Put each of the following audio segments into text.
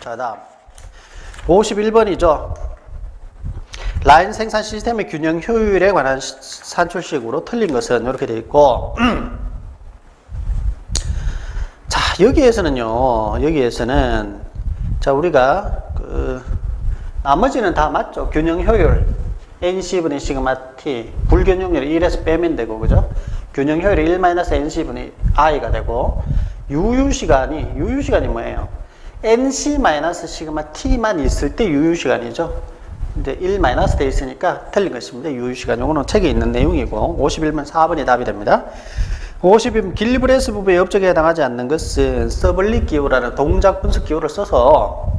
자, 다음. 51번이죠. 라인 생산 시스템의 균형 효율에 관한 시- 산출식으로 틀린 것은 이렇게 되어 있고, 자, 여기에서는요, 여기에서는, 자, 우리가, 그, 나머지는 다 맞죠. 균형 효율. NC분의 시그마 T. 불균형률 1에서 빼면 되고, 그죠? 균형 효율이 1-NC분의 I가 되고, 유효시간이, 유효시간이 뭐예요? NC 시그마 T만 있을 때 유효시간이죠. 이제 1 마이너스 돼 있으니까 틀린 것입니다. 유효시간. 요거는 책에 있는 내용이고, 51번 4번이 답이 됩니다. 50인 길브레스 부부의 업적에 해당하지 않는 것은 서블릿 기호라는 동작 분석 기호를 써서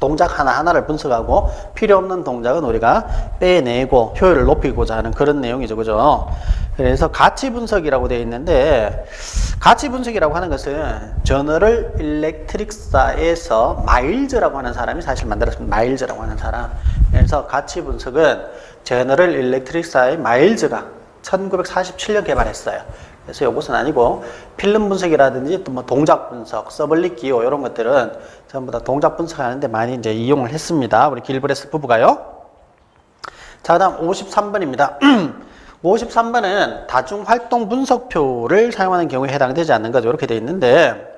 동작 하나하나를 분석하고 필요 없는 동작은 우리가 빼내고 효율을 높이고자 하는 그런 내용이죠. 그죠? 그래서 가치 분석이라고 되어 있는데 가치 분석이라고 하는 것은 저너럴 일렉트릭사에서 마일즈라고 하는 사람이 사실 만들었습니다. 마일즈라고 하는 사람. 그래서 가치 분석은 저너럴 일렉트릭사의 마일즈가 1947년 개발했어요. 그래서 이것은 아니고 필름 분석이라든지 또 뭐 동작 분석, 서블릿 기호 이런 것들은 전부 다 동작 분석하는데 많이 이제 이용을 했습니다. 우리 길브레스 부부가요. 자, 그다음 53번입니다. 53번은 다중 활동 분석표를 사용하는 경우에 해당되지 않는 거죠. 이렇게 돼 있는데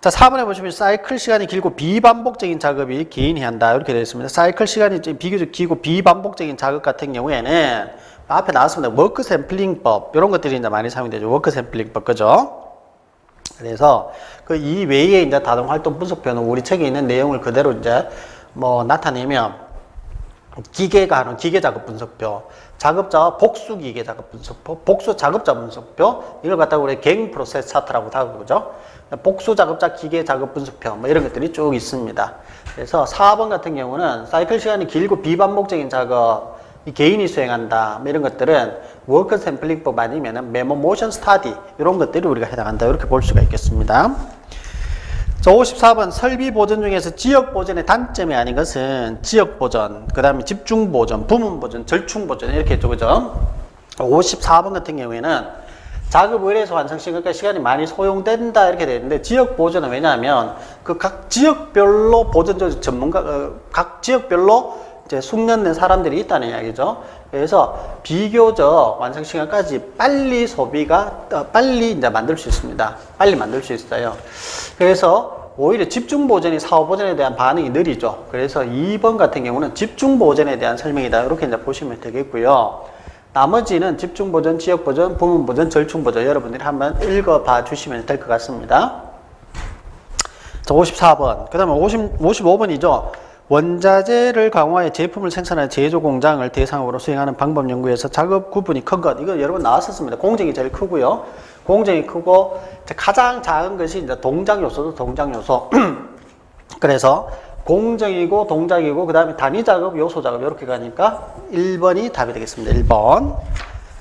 자, 4번에 보시면 사이클 시간이 길고 비반복적인 작업이 개인이 한다. 이렇게 되어 있습니다. 사이클 시간이 좀 비교적 길고 비반복적인 작업 같은 경우에는 앞에 나왔습니다. 워크 샘플링법. 이런 것들이 이제 많이 사용되죠. 워크 샘플링법. 그죠? 그래서 그 이 외에 이제 다중 활동 분석표는 우리 책에 있는 내용을 그대로 이제 뭐 나타내면 기계가 하는 기계 작업 분석표, 작업자와 복수 기계 작업 분석표, 복수 작업자 분석표, 이걸 갖다가 우리 갱 프로세스 차트라고 하고 그죠? 복수 작업자 기계 작업 분석표, 뭐 이런 것들이 쭉 있습니다. 그래서 4번 같은 경우는 사이클 시간이 길고 비반복적인 작업, 이 개인이 수행한다, 뭐 이런 것들은 워크 샘플링법 아니면은 메모 모션 스타디, 이런 것들이 우리가 해당한다, 이렇게 볼 수가 있겠습니다. 자, 54번 설비 보전 중에서 지역 보전의 단점이 아닌 것은 지역 보전, 그 다음에 집중 보전, 부문 보전, 절충 보전 이렇게 했죠, 그죠? 54번 같은 경우에는 작업 의뢰에서 완성 시간과 시간이 많이 소용된다 이렇게 되어 있는데 지역 보전은 왜냐하면 그 각 지역별로 보전 전문가, 어, 각 지역별로 이제 숙련된 사람들이 있다는 이야기죠. 그래서 비교적 완성 시간까지 빨리 소비가 어, 빨리 이제 만들 수 있습니다. 빨리 만들 수 있어요. 그래서 오히려 집중 보전이 사후 보전에 대한 반응이 느리죠. 그래서 2번 같은 경우는 집중 보전에 대한 설명이다. 이렇게 이제 보시면 되겠고요. 나머지는 집중 보전, 지역 보전, 부문 보전, 절충 보전 여러분들이 한번 읽어 봐 주시면 될 것 같습니다. 자, 54번. 그 다음에 50, 55번이죠. 원자재를 강화해 제품을 생산하는 제조 공장을 대상으로 수행하는 방법 연구에서 작업 구분이 큰 것. 이거 여러분 나왔었습니다. 공정이 제일 크고요. 공정이 크고 가장 작은 것이 이제 동작 요소도 동작 요소. 그래서 공정이고 동작이고 그 다음에 단위 작업, 요소 작업 이렇게 가니까 1번이 답이 되겠습니다. 1번.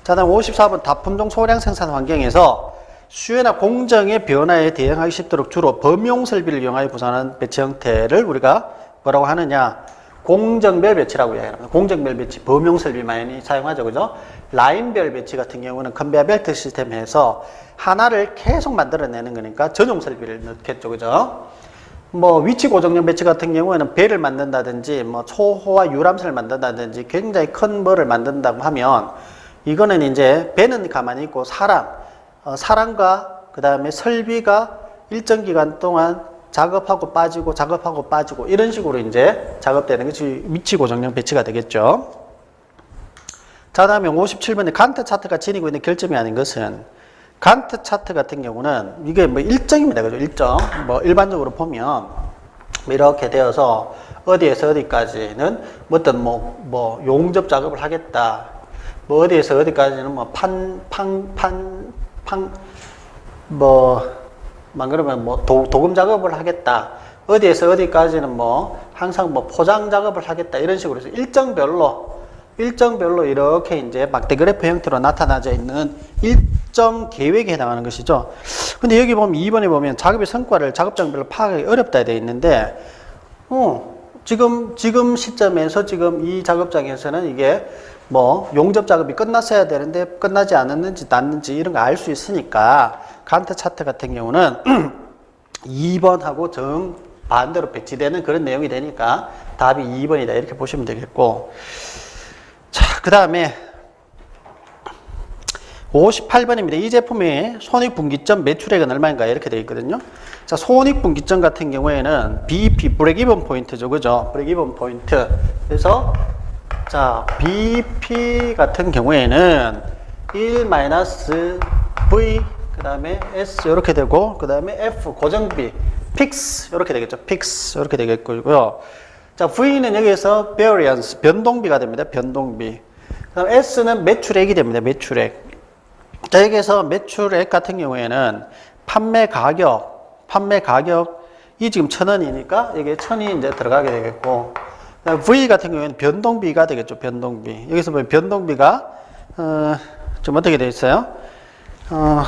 자, 다음 54번 다품종 소량 생산 환경에서 수요나 공정의 변화에 대응하기 쉽도록 주로 범용 설비를 이용하여 구성하는 배치 형태를 우리가 뭐라고 하느냐? 공정별 배치라고 이야기합니다. 공정별 배치, 범용 설비 많이 사용하죠. 그죠? 라인별 배치 같은 경우는 컨베어 벨트 시스템에서 하나를 계속 만들어내는 거니까 전용 설비를 넣겠죠. 그죠? 뭐 위치 고정형 배치 같은 경우에는 배를 만든다든지 뭐 초호화 유람선을 만든다든지 굉장히 큰 뭐를 만든다고 하면 이거는 이제 배는 가만히 있고 사람 어, 사람과 그 다음에 설비가 일정 기간 동안 작업하고 빠지고 작업하고 빠지고 이런 식으로 이제 작업되는 것이 위치 고정형 배치가 되겠죠. 자 다음에 57번에 간트 차트가 지니고 있는 결점이 아닌 것은 간트 차트 같은 경우는 이게 뭐 일정입니다. 그죠? 일정. 뭐 일반적으로 보면 뭐 이렇게 되어서 어디에서 어디까지는 뭐 어떤 뭐, 뭐 용접 작업을 하겠다. 뭐 어디에서 어디까지는 뭐 판, 판, 판, 판, 뭐, 만 그러면 뭐 도, 도금 작업을 하겠다. 어디에서 어디까지는 뭐 항상 뭐 포장 작업을 하겠다. 이런 식으로 해서 일정별로 일정별로 이렇게 이제 막대 그래프 형태로 나타나져 있는 일정 계획에 해당하는 것이죠. 근데 여기 보면 2번에 보면 작업의 성과를 작업장별로 파악하기 어렵다 되어 있는데, 어, 지금, 지금 시점에서 지금 이 작업장에서는 이게 뭐 용접 작업이 끝났어야 되는데 끝나지 않았는지 났는지 이런 거 알 수 있으니까 간트 차트 같은 경우는 2번하고 정 반대로 배치되는 그런 내용이 되니까 답이 2번이다 이렇게 보시면 되겠고 자, 그 다음에 58번입니다. 이 제품의 손익분기점 매출액은 얼마인가 이렇게 되어 있거든요. 자, 손익분기점 같은 경우에는 BEP, 브레이크이븐 포인트죠. 그죠? 브레이크이븐 포인트. 그래서 자, BP 같은 경우에는 1 마이너스 V 그 다음에 S 이렇게 되고 그 다음에 F 고정비 픽스 이렇게 되겠죠. 픽스 이렇게 되겠고요. 자, V는 여기에서 variance 변동비가 됩니다. 변동비. 그다음 S는 매출액이 됩니다. 매출액. 자, 여기에서 매출액 같은 경우에는 판매 가격, 판매 가격이 지금 천 원이니까 이게 천이 이제 들어가게 되겠고, V 같은 경우에는 변동비가 되겠죠. 변동비. 여기서 보면 변동비가 어, 좀 어떻게 되어 있어요? 어,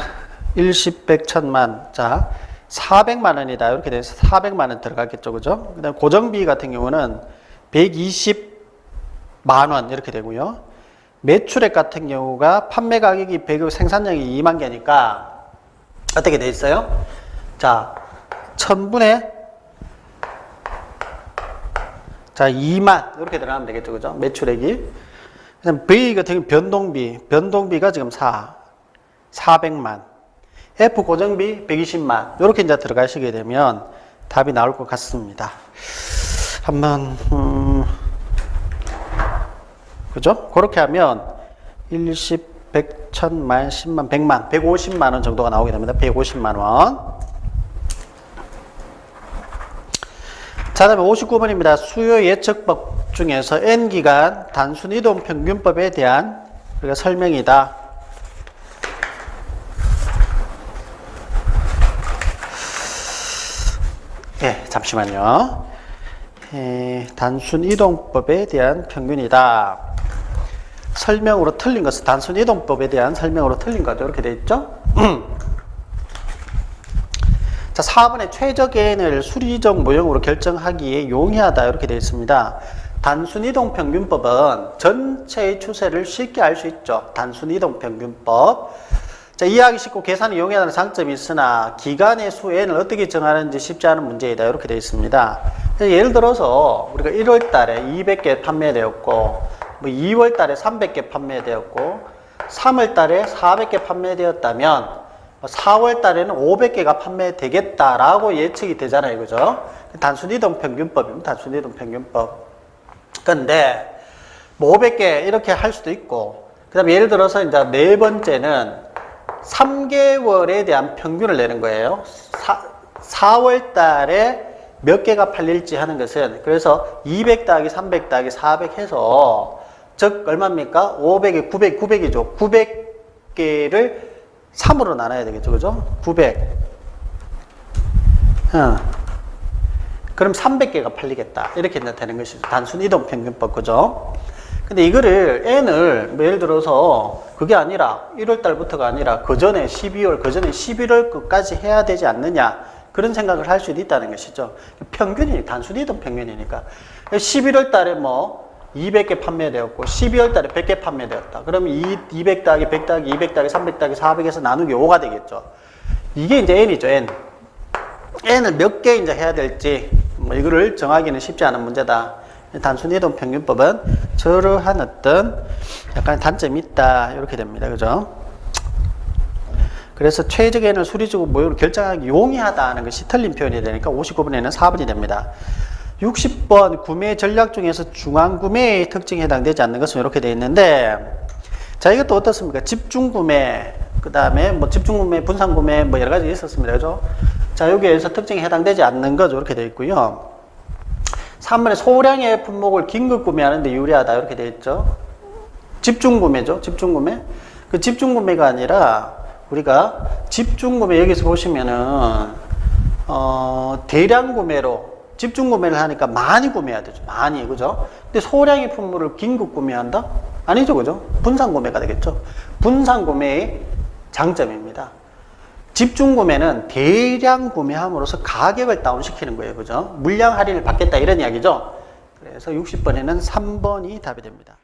일십, 백, 천만. 자, 400만 원이다. 이렇게 돼서 400만 원 들어갔겠죠. 그죠? 그다음 고정비 같은 경우는 120만 원 이렇게 되고요. 매출액 같은 경우가 판매 가격이 100억, 생산량이 2만 개니까 어떻게 돼 있어요? 자, 1000분의 자, 2만 이렇게 들어가면 되겠죠. 그죠? 매출액이. 그다음 V 같은 경우 변동비, 변동비가 지금 4 400만. F 고정비 120만. 이렇게 이제 들어가시게 되면 답이 나올 것 같습니다. 한번 음, 그죠? 그렇게 하면 10, 100, 1000 만, 10만, 100만, 150만 원 정도가 나오게 됩니다. 150만 원. 자, 다음에 59번입니다. 수요 예측법 중에서 N기간 단순 이동 평균법에 대한 우리가 설명이다. 예, 잠시만요. 에, 단순 이동법에 대한 평균이다. 설명으로 틀린 것은 단순 이동법에 대한 설명으로 틀린 거죠. 이렇게 돼 있죠? 자, 4번에 최적 N을 수리적 모형으로 결정하기에 용이하다. 이렇게 되어 있습니다. 단순 이동 평균법은 전체의 추세를 쉽게 알 수 있죠. 단순 이동 평균법. 자, 이해하기 쉽고 계산이 용이하다는 장점이 있으나 기간의 수 N을 어떻게 정하는지 쉽지 않은 문제이다. 이렇게 되어 있습니다. 예를 들어서 우리가 1월 달에 200개 판매되었고 뭐 2월 달에 300개 판매되었고 3월 달에 400개 판매되었다면 4월 달에는 500개가 판매되겠다라고 예측이 되잖아요. 그죠? 단순 이동 평균법입니다. 단순 이동 평균법. 근데 뭐 500개 이렇게 할 수도 있고 그 다음에 예를 들어서 이제 네 번째는 3개월에 대한 평균을 내는 거예요. 4, 월 달에 몇 개가 팔릴지 하는 것은 그래서 200 더하기 300 더하기 400 해서 즉 얼마입니까? 500에 900, 900이죠. 900개를 3으로 나눠야 되겠죠. 그죠? 900. 어. 그럼 300개가 팔리겠다. 이렇게 되는 것이죠. 단순 이동 평균법. 그죠? 근데 이거를 n을 뭐 예를 들어서 그게 아니라 1월 달부터가 아니라 그 전에 12월, 그 전에 11월 끝까지 해야 되지 않느냐. 그런 생각을 할 수도 있다는 것이죠. 평균이 단순 이동 평균이니까. 11월 달에 뭐 200개 판매되었고 12월 달에 100개 판매되었다. 그러면 200 더하기 100 더하기 200 더하기 300 더하기 400에서 나누기 5가 되겠죠. 이게 이제 n이죠, n. n을 몇 개 이제 해야 될지 뭐 이거를 정하기는 쉽지 않은 문제다. 단순 이동 평균법은 저러한 어떤 약간 단점이 있다. 이렇게 됩니다. 그죠? 그래서 최적 n을 수리적으로 모형으로 결정하기 용이하다는 것이 틀린 표현이 되니까 59번에는 4번이 됩니다. 60번 구매 전략 중에서 중앙 구매의 특징에 해당되지 않는 것은 이렇게 되어 있는데 자 이것도 어떻습니까? 집중 구매 그 다음에 뭐 집중 구매, 분산 구매 뭐 여러 가지 있었습니다. 그죠? 자 여기에서 특징에 해당되지 않는 거죠. 이렇게 되어 있고요. 3번에 소량의 품목을 긴급 구매하는데 유리하다 이렇게 되어 있죠. 집중 구매죠. 집중 구매. 그 집중 구매가 아니라 우리가 집중 구매 여기서 보시면은 어, 대량 구매로 집중 구매를 하니까 많이 구매해야 되죠. 많이, 그죠? 근데 소량의 품목을 긴급 구매한다? 아니죠, 그죠? 분산 구매가 되겠죠. 분산 구매의 장점입니다. 집중 구매는 대량 구매함으로써 가격을 다운시키는 거예요, 그죠? 물량 할인을 받겠다 이런 이야기죠. 그래서 60번에는 3번이 답이 됩니다.